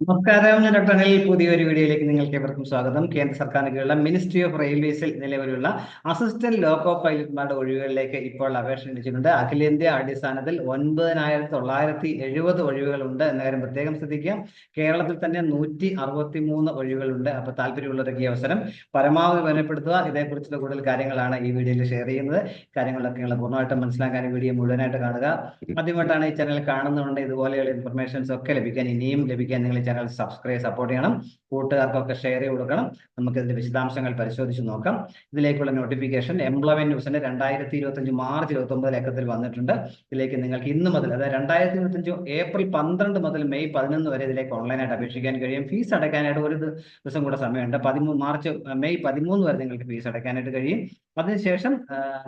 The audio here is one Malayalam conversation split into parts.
നമസ്കാരം ഞാൻ ഡോക്ടർ അനിൽ. പുതിയൊരു വീഡിയോയിലേക്ക് നിങ്ങൾക്ക് ഏവർക്കും സ്വാഗതം. കേന്ദ്ര സർക്കാരിന് കീഴിലുള്ള മിനിസ്ട്രി ഓഫ് റെയിൽവേസിൽ നിലവിലുള്ള അസിസ്റ്റന്റ് ലോക്കോ പൈലറ്റ്മാരുടെ ഒഴിവുകളിലേക്ക് ഇപ്പോൾ അപേക്ഷ ക്ഷണിച്ചിട്ടുണ്ട് അഖിലേന്ത്യാ അടിസ്ഥാനത്തിൽ ഒൻപതിനായിരത്തി തൊള്ളായിരത്തി എഴുപത് ഒഴിവുകളുണ്ട് എന്ന കാര്യം പ്രത്യേകം ശ്രദ്ധിക്കാം. കേരളത്തിൽ തന്നെ നൂറ്റി അറുപത്തി മൂന്ന് ഒഴിവുകളുണ്ട്. അപ്പൊ താല്പര്യമുള്ളതൊക്കെ ഈ അവസരം പരമാവധി ബലപ്പെടുത്തുക ഇതേക്കുറിച്ചുള്ള കൂടുതൽ കാര്യങ്ങളാണ് ഈ വീഡിയോയിൽ ഷെയർ ചെയ്യുന്നത്. കാര്യങ്ങളൊക്കെ നിങ്ങൾ പൂർണമായിട്ടും മനസ്സിലാക്കാൻ വീഡിയോ മുഴുവനായിട്ട് കാണുക. ആദ്യമായിട്ടാണ് ഈ ചാനൽ കാണുന്നുണ്ട് ഇതുപോലെയുള്ള ഇൻഫർമേഷൻസ് ഒക്കെ ലഭിക്കാൻ ഇനിയും ലഭിക്കാൻ നിങ്ങൾ ചാനൽ സബ്സ്ക്രൈബ് സപ്പോർട്ട് ചെയ്യണം. കൂട്ടുകാർക്കൊക്കെ ഷെയർ ചെയ്ത് കൊടുക്കണം. നമുക്ക് ഇതിന്റെ വിശദാംശങ്ങൾ പരിശോധിച്ച് നോക്കാം. ഇതിലേക്കുള്ള നോട്ടിഫിക്കേഷൻ എംപ്ലോയ്മെന്റ് ന്യൂസിന്റെ രണ്ടായിരത്തി ഇരുപത്തഞ്ച് മാർച്ച് ഇരുപത്തി ഒമ്പത് ലേഖത്തിൽ വന്നിട്ടുണ്ട്. ഇതിലേക്ക് നിങ്ങൾക്ക് ഇന്ന് മുതൽ അതായത് രണ്ടായിരത്തി ഇരുപത്തഞ്ച് ഏപ്രിൽ പന്ത്രണ്ട് മുതൽ മെയ് പതിനൊന്ന് വരെ ഇതിലേക്ക് ഓൺലൈനായിട്ട് അപേക്ഷിക്കാൻ കഴിയും. ഫീസ് അടയ്ക്കാനായിട്ട് ഒരു ദിവസം കൂടെ സമയമുണ്ട്. പതിമൂന്ന് മാർച്ച് മെയ് പതിമൂന്ന് വരെ നിങ്ങൾക്ക് ഫീസ് അടയ്ക്കാനായിട്ട് കഴിയും. അതിനുശേഷം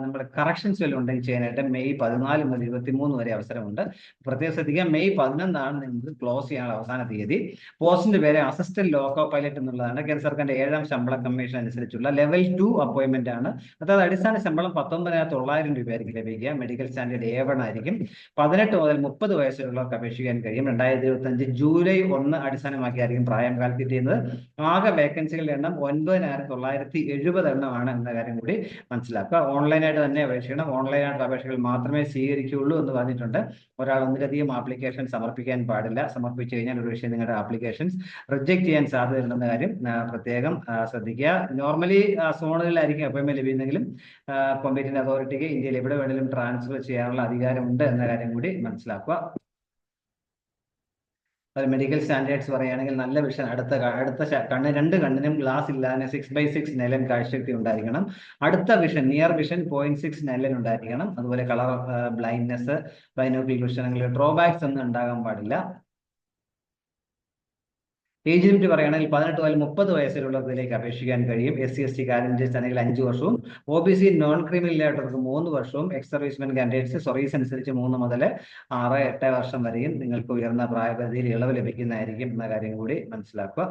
നമ്മുടെ കറക്ഷൻസ് വല്ലതും ഉണ്ടെങ്കിൽ ചെയ്യാനായിട്ട് മെയ് പതിനാല് മുതൽ ഇരുപത്തിമൂന്ന് വരെ അവസരമുണ്ട്. പ്രത്യേകം ശ്രദ്ധിക്കുക മെയ് പതിനൊന്നാണ് നിങ്ങൾക്ക് ക്ലോസ് ചെയ്യാനുള്ള അവസാന തീയതി. പോസ്റ്റിന്റെ പേര് അസിസ്റ്റന്റ് ലോക്കോ പൈലറ്റ് എന്നുള്ളതാണ്. കേന്ദ്ര സർക്കാരിന്റെ ഏഴാം ശമ്പള കമ്മീഷൻ അനുസരിച്ചുള്ള ലെവൽ ടു അപ്പോയിന്റ്മെന്റ് ആണ്. അതായത് അടിസ്ഥാന ശമ്പളം പത്തൊമ്പതിനായിരത്തി തൊള്ളായിരം രൂപയായിരിക്കും ലഭിക്കുക. മെഡിക്കൽ സ്റ്റാൻഡേർഡ് എ വൺ ആയിരിക്കും. പതിനെട്ട് മുതൽ മുപ്പത് വയസ്സിലുള്ളവർക്ക് അപേക്ഷിക്കാൻ കഴിയും. രണ്ടായിരത്തി ഇരുപത്തി അഞ്ച് ജൂലൈ ഒന്ന് അടിസ്ഥാനമാക്കിയായിരിക്കും പ്രായം കാൽക്കുലേറ്റ് ചെയ്യുന്നത്. ആകെ വേക്കൻസികളുടെ എണ്ണം ഒൻപതിനായിരത്തി തൊള്ളായിരത്തി എഴുപത് എണ്ണമാണ് എന്ന കാര്യം കൂടി മനസ്സിലാക്കുക. ഓൺലൈനായിട്ട് തന്നെ അപേക്ഷിക്കണം. ഓൺലൈനായിട്ട് അപേക്ഷകൾ മാത്രമേ സ്വീകരിക്കുകയുള്ളൂ എന്ന് പറഞ്ഞിട്ടുണ്ട്. ഒരാൾ ഒന്നിലധികം ആപ്ലിക്കേഷൻ സമർപ്പിക്കാൻ പാടില്ല. സമർപ്പിച്ചു കഴിഞ്ഞാൽ ഒരു വിഷയം നിങ്ങളുടെ ആപ്ലിക്കേഷൻസ് റിജക്ട് ചെയ്യാൻ സാധ്യതയുണ്ടെന്ന കാര്യം പ്രത്യേകം ശ്രദ്ധിക്കുക. നോർമലി സോണുകളിലായിരിക്കും അപ്പോയിൻമെന്റ് ലഭിക്കുന്നെങ്കിലും കോമ്പറ്റന്റ് അതോറിറ്റിക്ക് ഇന്ത്യയിൽ എവിടെ വേണമെങ്കിലും ട്രാൻസ്ഫർ ചെയ്യാനുള്ള അധികാരമുണ്ട് എന്ന കാര്യം കൂടി മനസ്സിലാക്കുക. മെഡിക്കൽ സ്റ്റാൻഡേർഡ്സ് പറയുകയാണെങ്കിൽ നല്ല വിഷൻ അടുത്ത അടുത്ത കണ്ണ് രണ്ട് കണ്ണിനും ഗ്ലാസ് ഇല്ലാതെ സിക്സ് ബൈ സിക്സ് നെലൻ കാഴ്ചശക്തി ഉണ്ടായിരിക്കണം. അടുത്ത vision near vision point six നെലൻ ഉണ്ടായിരിക്കണം. അതുപോലെ കളർ ബ്ലൈൻഡ്നെസ് ബൈനോക്കിൾ അല്ലെങ്കിൽ ഡ്രോബാക്സ് ഒന്നും ഉണ്ടാകാൻ പാടില്ല. ഏജ് ലിമിറ്റ് പറയുകയാണെങ്കിൽ പതിനെട്ട് മുതൽ മുപ്പത് വയസ്സിലുള്ളതിലേക്ക് അപേക്ഷിക്കാൻ കഴിയും. S C S T candidates ആണെങ്കിൽ അഞ്ച് വർഷവും. O B C non criminal ആയിട്ടുള്ളവർക്ക് മൂന്ന് വർഷവും. എക്സ് സർവീസ്മെൻ കാൻഡിഡേറ്റ്സ് സർവീസ് അനുസരിച്ച് മൂന്ന് മുതൽ ആറ് എട്ട് വർഷം വരെയും നിങ്ങൾക്ക് ഉയർന്ന പ്രായപരിധിയിൽ ഇളവ് ലഭിക്കുന്നതായിരിക്കും എന്ന കാര്യം കൂടി മനസ്സിലാക്കുക.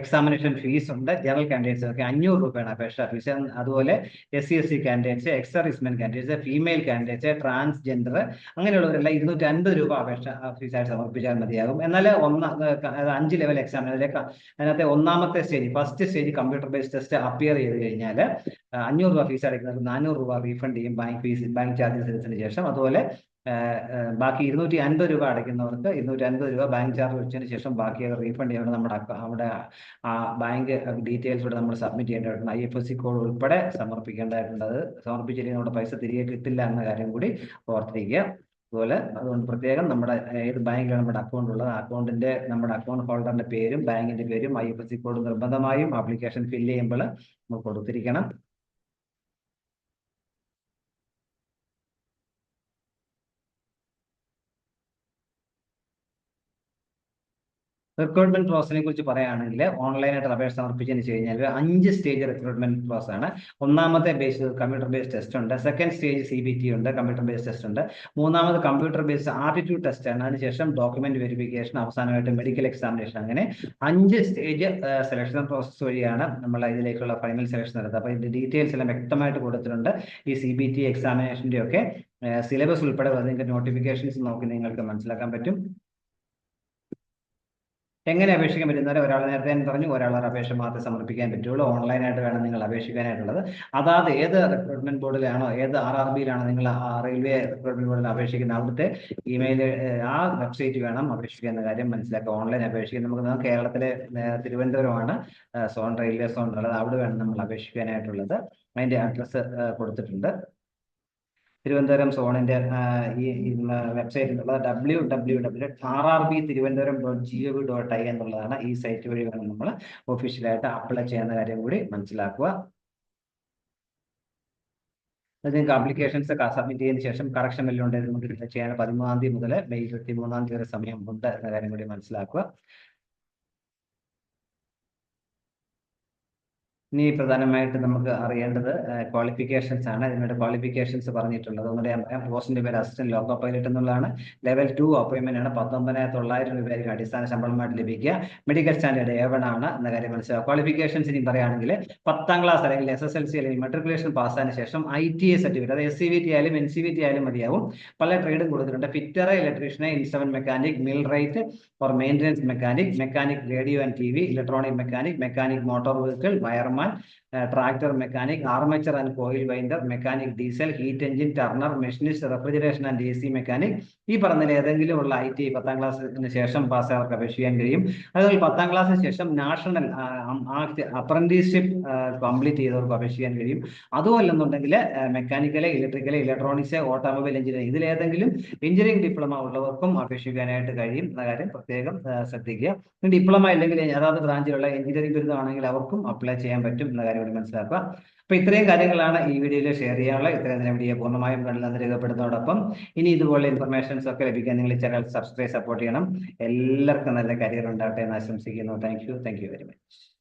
എക്സാമിനേഷൻ ഫീസ് ഉണ്ട് ജനറൽ കാൻഡിഡേറ്റ്സിനൊക്കെ അഞ്ഞൂറ് രൂപയാണ് അപേക്ഷ ഫീസ് അതുപോലെ S C S C candidates ex servicemen candidates female candidates transgender അങ്ങനെയുള്ളവരെല്ലാം ഇരുന്നൂറ്റി അൻപത് രൂപ അപേക്ഷ ഫീസായിട്ട് സമർപ്പിച്ചാൽ മതിയാകും. എന്നാൽ ഒന്ന് അഞ്ച് ലെവൽ എക്സാമിന് അതിനകത്ത് ഒന്നാമത്തെ stage first stage computer based test appear ചെയ്ത് കഴിഞ്ഞാൽ അഞ്ഞൂറ് രൂപ ഫീസ് അടയ്ക്കുന്നവർക്ക് നാനൂറ് രൂപ റീഫണ്ട് ചെയ്യും ബാങ്ക് ഫീസ് ബാങ്ക് ചാർജസ് ശേഷം. അതുപോലെ ബാക്കി ഇരുന്നൂറ്റി അൻപത് രൂപ അടയ്ക്കുന്നവർക്ക് ഇരുന്നൂറ്റി അൻപത് രൂപ ബാങ്ക് ചാർജ് വെച്ചതിന് ശേഷം ബാക്കി അത് റീഫണ്ട് ചെയ്യണം നമ്മുടെ അവിടെ ആ ബാങ്ക് ഡീറ്റെയിൽസ് ഇവിടെ നമ്മൾ സബ്മിറ്റ് ചെയ്യേണ്ടതായിട്ടുണ്ട്. I F S C code ഉൾപ്പെടെ സമർപ്പിക്കേണ്ടതായിട്ടുണ്ട്. അത് സമർപ്പിച്ചില്ലെങ്കിൽ നമ്മുടെ പൈസ തിരികെ കിട്ടില്ല എന്ന കാര്യം കൂടി ഓർത്തിരിക്കുക. അതുപോലെ അതുകൊണ്ട് പ്രത്യേകം നമ്മുടെ ഏത് ബാങ്കിലാണ് നമ്മുടെ അക്കൗണ്ട് ഉള്ളത്? അക്കൗണ്ടിന്റെ നമ്മുടെ അക്കൗണ്ട് ഹോൾഡറിന്റെ പേരും ബാങ്കിന്റെ പേരും I F S C code നിർബന്ധമായും ആപ്ലിക്കേഷൻ ഫില്ല് ചെയ്യുമ്പോൾ നമ്മൾ കൊടുത്തിരിക്കണം. റിക്രൂട്ട്മെന്റ് പ്രോസസിനെ കുറിച്ച് പറയുകയാണെങ്കിൽ ഓൺലൈനായിട്ട് അപേക്ഷ സമർപ്പിച്ചതിന് വെച്ച് കഴിഞ്ഞാൽ അഞ്ച് സ്റ്റേജ് റിക്രൂട്ട്മെന്റ് പ്രോസസ് ആണ്. ഒന്നാമത്തെ ബേസ് കമ്പ്യൂട്ടർ ബേസ്ഡ് ടെസ്റ്റ് ഉണ്ട്. Second stage C B T ഉണ്ട് കമ്പ്യൂട്ടർ ബേസ്ഡ് ടെസ്റ്റ് ഉണ്ട്. മൂന്നാമത് കമ്പ്യൂട്ടർ ബേസ്ഡ് ആപ്റ്റിറ്റ്യൂഡ് ടെസ്റ്റ് ആണ്. അതിനുശേഷം ഡോക്യുമെന്റ് വെരിഫിക്കേഷൻ അവസാനമായിട്ട് മെഡിക്കൽ എക്സാമിനേഷൻ അങ്ങനെ അഞ്ച് സ്റ്റേജ് സെലക്ഷൻ പ്രോസസ് വഴിയാണ് നമ്മൾ ഇതിലേക്കുള്ള ഫൈനൽ സെലക്ഷൻ നടത്തുന്നത് അപ്പോൾ ഇതിന്റെ ഡീറ്റെയിൽസ് എല്ലാം വ്യക്തമായിട്ട് കൊടുത്തിട്ടുണ്ട്. ഈ സി ബി ടി എക്സാമിനേഷന്റെ ഒക്കെ സിലബസ് ഉൾപ്പെടെ അതിന്റെ നോട്ടിഫിക്കേഷൻസ് നോക്കി നിങ്ങൾക്ക് മനസ്സിലാക്കാൻ പറ്റും. എങ്ങനെ അപേക്ഷിക്കാൻ പറ്റുന്നവരെ ഒരാൾ നേരത്തെ ഞാൻ പറഞ്ഞു ഒരാളൊരു അപേക്ഷ മാത്രമേ സമർപ്പിക്കാൻ പറ്റുള്ളൂ. ഓൺലൈനായിട്ട് വേണം നിങ്ങൾ അപേക്ഷിക്കാനായിട്ടുള്ളത്. അതാത് ഏത് റിക്രൂട്ട്മെന്റ് ബോർഡിലാണോ ഏത് ആർ ആർ ബിയിലാണോ നിങ്ങൾ റെയിൽവേ റിക്രൂട്ട്മെന്റ് ബോർഡിൽ അപേക്ഷിക്കുന്ന അവിടുത്തെ ഇമെയിൽ ആ വെബ്സൈറ്റ് വേണം അപേക്ഷിക്കുന്ന കാര്യം മനസ്സിലാക്കുക. ഓൺലൈൻ അപേക്ഷിക്കാൻ നമുക്ക് കേരളത്തിലെ തിരുവനന്തപുരമാണ് സോൺ റെയിൽവേ സോൺ ഉള്ളത്. അവിടെ വേണം നമ്മൾ അപേക്ഷിക്കാനായിട്ടുള്ളത്. അതിന്റെ അഡ്രസ്സ് കൊടുത്തിട്ടുണ്ട്. തിരുവനന്തപുരം സോണിന്റെ ഈ വെബ്സൈറ്റിലുള്ള W W W R R B Thiruvananthapuram dot G O V dot I എന്നുള്ളതാണ് ഈ സൈറ്റ് വഴി വേണം നമ്മൾ ഒഫീഷ്യലായിട്ട് അപ്ലൈ ചെയ്യുന്ന കാര്യം കൂടി മനസ്സിലാക്കുക. നിങ്ങൾക്ക് അപ്ലിക്കേഷൻസ് സബ്മിറ്റ് ചെയ്തതിനു ശേഷം കറക്ഷൻ വല്ലതും നമുക്ക് ചെയ്യാൻ പതിമൂന്നാം തീയതി മുതൽ മെയ് ഇരുപത്തി മൂന്നാം തീയതി വരെ സമയം ഉണ്ട് എന്ന കാര്യം കൂടി മനസ്സിലാക്കുക. ഇനി പ്രധാനമായിട്ട് നമുക്ക് അറിയേണ്ടത് ക്വാളിഫിക്കേഷൻസ് ആണ്. ഇതിനോട് ക്വാളിഫിക്കേഷൻസ് പറഞ്ഞിട്ടുള്ളത്. ഒന്നുകൂടെ പറയാം പോസ്റ്റിന്റെ പേര് അസിസ്റ്റന്റ് ലോക്കോ പൈലറ്റ് എന്നുള്ളതാണ്. ലെവൽ ടു അപ്പോയിന്റ്മെന്റ് ആണ്. പത്തൊമ്പതിനായിരത്തി തൊള്ളായിരം രൂപയായിരിക്കും അടിസ്ഥാന ശമ്പളമായിട്ട് ലഭിക്കുക. മെഡിക്കൽ സ്റ്റാൻഡേർഡ് എ ആണ് എന്ന കാര്യം മനസ്സിലാക്കുക. ക്വാളിഫിക്കേഷൻസ് ഇനി പറയുകയാണെങ്കിൽ പത്താം ക്ലാസ് അല്ലെങ്കിൽ എസ് എസ് എൽ സി അല്ലെങ്കിൽ മെട്രിക്കുലേഷൻ പാസ്സായതിനു ശേഷം ഐ ടി എ സർട്ടിഫിക്കറ്റ് അത് എസ് സി വി ടി ആയാലും എൻ സി വി ടി ആയാലും മതിയാവും. പല ട്രേഡും കൊടുത്തിട്ടുണ്ട്. Fitter electrician instrument mechanic millwright for maintenance mechanic mechanic radio and T V electronic mechanic mechanic motor vehicle wireman tractor mechanic armature and coil winder mechanic diesel heat engine turner machinist refrigeration and A C mechanic ഈ പറഞ്ഞതിൽ ഏതെങ്കിലും ഉള്ള ഐ ടി പത്താം ക്ലാസ്സിന് ശേഷം പാസ്സാവർക്ക് അപേക്ഷ ചെയ്യാൻ കഴിയും. അതുപോലെ പത്താം ക്ലാസ്സിന് ശേഷം നാഷണൽ അപ്രന്റീസ്ഷിപ്പ് കംപ്ലീറ്റ് ചെയ്തവർക്ക് അപേക്ഷ ചെയ്യാൻ കഴിയും അതുമല്ലെന്നുണ്ടെങ്കിൽ mechanical electrical electronics automobile engineering ഇതിലേതെങ്കിലും എഞ്ചിനീയറിംഗ് ഡിപ്ലോമ ഉള്ളവർക്കും അപേക്ഷിക്കാനായിട്ട് കഴിയും. എന്ന കാര്യം പ്രത്യേകം ശ്രദ്ധിക്കുക. ഡിപ്ലോമ ഇല്ലെങ്കിൽ അതാത് ബ്രാഞ്ചിലുള്ള എഞ്ചിനീയറിംഗ് ബിരുദമാണെങ്കിൽ അവർക്കും അപ്ലൈ ചെയ്യാൻ പറ്റും എന്ന കാര്യം കൂടി മനസ്സിലാക്കുക. അപ്പൊ ഇത്രയും കാര്യങ്ങളാണ് ഈ വീഡിയോയിൽ ഷെയർ ചെയ്യാനുള്ള ഇത്രയും നേരം വീഡിയോ പൂർണമായും കണ്ടെന്ന് രേഖപ്പെടുന്നതോടൊപ്പം ഇനി ഇതുപോലെ ഇൻഫർമേഷൻസ് ഒക്കെ ലഭിക്കാൻ നിങ്ങൾ ചാനൽ സബ്സ്ക്രൈബ് സപ്പോർട്ട് ചെയ്യണം. എല്ലാവർക്കും നല്ല കരിയർ ഉണ്ടാകട്ടെ എന്ന് ആശംസിക്കുന്നു. Thank you thank you very much